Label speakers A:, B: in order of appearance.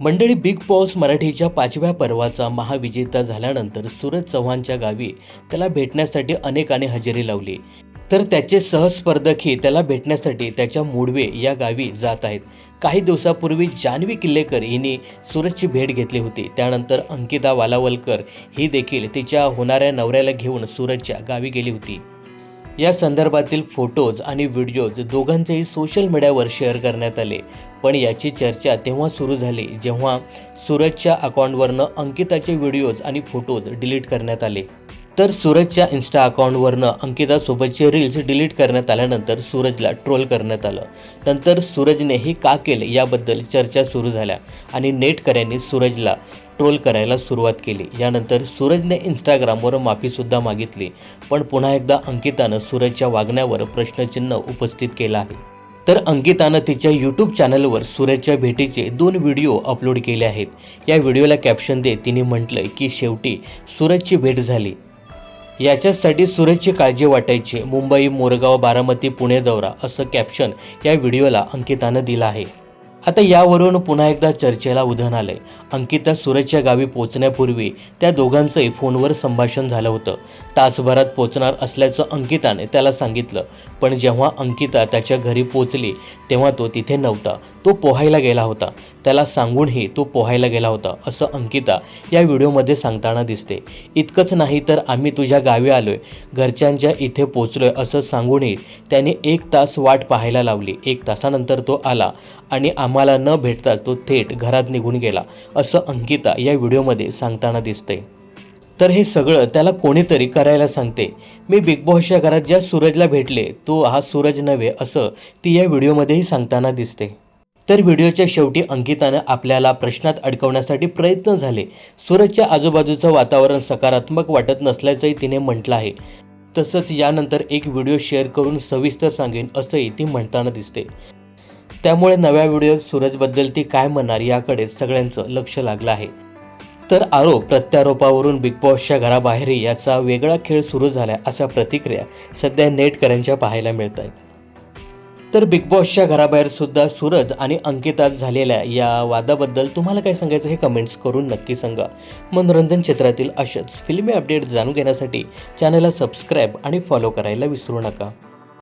A: मंडळी big boss मराठीच्या पाचव्या पर्वाचा महाविजेता झाल्यानंतर सूरज चव्हाणच्या गावी त्याला भेटण्यासाठी अनेकाने हजेरी लावली. तर त्याचे सहस्पर्धकही त्याला भेटण्यासाठी त्याच्या मूडवे या गावी जात आहेत. काही दिवसापूर्वी जान्हवी किल्लेकर हिने सूरजची भेट घेतली होती. त्यानंतर अंकिता वालावलकर ही देखील तिच्या होणाऱ्या नवऱ्याला घेऊन सूरजच्या गावी गेली होती. या संदर्भातील फोटोज आणि व्हिडिओज दोघांचेही सोशल मीडियावर शेअर करण्यात आले. पण याची चर्चा तेव्हा सुरू झाली जेव्हा सूरजच्या अकाउंटवरनं अंकिताचे व्हिडिओज आणि फोटोज डिलीट करण्यात आले. तर सूरजच्या इन्स्टा अकाउंटवरनं अंकितासोबतचे रील्स डिलीट करण्यात आल्यानंतर सूरजला ट्रोल करण्यात आलं. नंतर सूरजने हे का केले याबद्दल चर्चा सुरू झाल्या आणि नेटकऱ्यांनी सूरजला ट्रोल करायला सुरुवात केली. यानंतर सूरजने इंस्टाग्रामवर माफीसुद्धा मागितली. पण पुन्हा एकदा अंकितानं सूरजच्या वागण्यावर प्रश्नचिन्ह उपस्थित केलं आहे. तर अंकितानं तिच्या यूट्यूब चॅनलवर सूरजच्या भेटीचे दोन व्हिडिओ अपलोड केले आहेत. या व्हिडिओला कॅप्शन देत तिने म्हटलंय की शेवटी सूरजची भेट झाली. याच्यासाठी सूरजची काळजी वाटायची. मुंबई मोरगाव बारामती पुणे दौरा असं कॅप्शन या व्हिडिओला अंकितानं दिलं आहे. आता यावरून पुन्हा एकदा चर्चेला उधाण आलंय. अंकिता सूरजच्या गावी पोहोचण्यापूर्वी त्या दोघांचंही फोनवर संभाषण झालं होतं. तासभरात पोचणार असल्याचं अंकिताने त्याला सांगितलं. पण जेव्हा अंकिता त्याच्या घरी पोचली तेव्हा तो तिथे नव्हता. तो पोहायला गेला होता. त्याला सांगूनही तो पोहायला गेला होता असं अंकिता या व्हिडिओमध्ये सांगताना दिसते. इतकंच नाही तर आम्ही तुझ्या गावी आलोय. घरच्यांच्या इथे पोचलोय असं सांगूनही त्याने एक तास वाट पाहायला लावली. एक तासानंतर तो आला आणि आम्हाला न भेटता तो थेट घरात निघून गेला असं अंकिता या व्हिडिओमध्ये सांगताना दिसतंय. तर हे सगळं त्याला कोणीतरी करायला सांगते. मी बिग बॉसच्या घरात ज्या सूरजला भेटले तो हा सूरज नव्हे असं ती या व्हिडिओमध्येही सांगताना दिसते. तर व्हिडिओच्या शेवटी अंकितानं आपल्याला प्रश्नात अडकवण्यासाठी प्रयत्न झाले. सूरजच्या आजूबाजूचं वातावरण सकारात्मक वाटत नसल्याचंही तिने म्हटलं आहे. तसंच यानंतर एक व्हिडिओ शेअर करून सविस्तर सांगेन असंही ती म्हणताना दिसते. त्यामुळे नव्या व्हिडिओत सूरजबद्दल ती काय म्हणणार याकडे सगळ्यांचं लक्ष लागलं आहे. तर आरोप प्रत्यारोपावरून बिग बॉसच्या घराबाहेरही याचा वेगळा खेळ सुरू झाला अशा प्रतिक्रिया सध्या नेटकऱ्यांच्या पाहायला मिळत आहेत तर बिग बॉसच्या घराबाहेर सुद्धा सूरज आणि अंकितात झालेल्या या वादाबद्दल तुम्हाला काय सांगायचं हे कमेंट्स करून नक्की सांगा. मनोरंजन क्षेत्रातील अशाच फिल्मी अपडेट जाणून घेण्यासाठी चॅनलला सबस्क्राईब आणि फॉलो करायला विसरू नका.